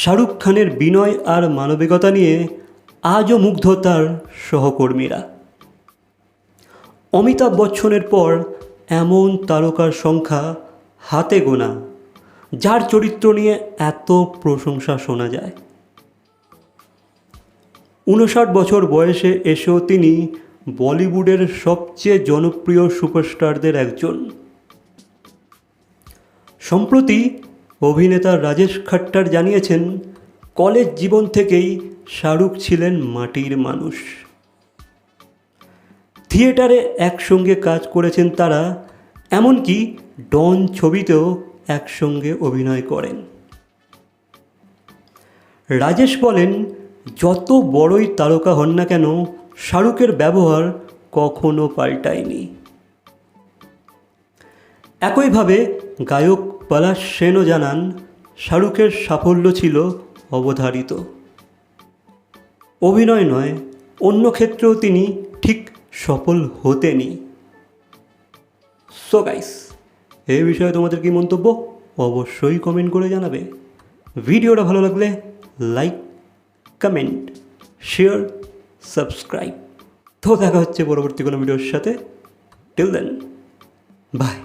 শাহরুখ খানের বিনয় আর মানবিকতা নিয়ে আজও মুগ্ধ তার সহকর্মীরা। অমিতাভ বচ্চনের পর এমন তারকার সংখ্যা হাতে গোনা, যার চরিত্র নিয়ে এত প্রশংসা শোনা যায়। উনষাট বছর বয়সে এসেও তিনি বলিউডের সবচেয়ে জনপ্রিয় সুপারস্টারদের একজন। সম্প্রতি অভিনেতা রাজেশ খাট্টার জানিয়েছেন, কলেজ জীবন থেকেই শাহরুখ ছিলেন মাটির মানুষ। থিয়েটারে একসঙ্গে কাজ করেছেন তারা, এমনকি ডন ছবিতেও একসঙ্গে অভিনয় করেন। রাজেশ বলেন, যত বড়ই তারকা হন না কেন, শাহরুখের ব্যবহার কখনো পাল্টায়নি। একইভাবে গায়ক পলাশ সেনও জানান, শাহরুখের সাফল্য ছিল অবধারিত। অভিনয় নয়, অন্য ক্ষেত্রেও তিনি ঠিক সফল হতেনি সো গাইস এই বিষয়ে তোমাদের কি মন্তব্য? অবশ্যই কমেন্ট করে জানাবে। ভিডিওটা ভালো লাগলে লাইক কমেন্ট শেয়ার সাবস্ক্রাইব তো দেখা হচ্ছে পরবর্তী কোনো ভিডিওর সাথে। Till then by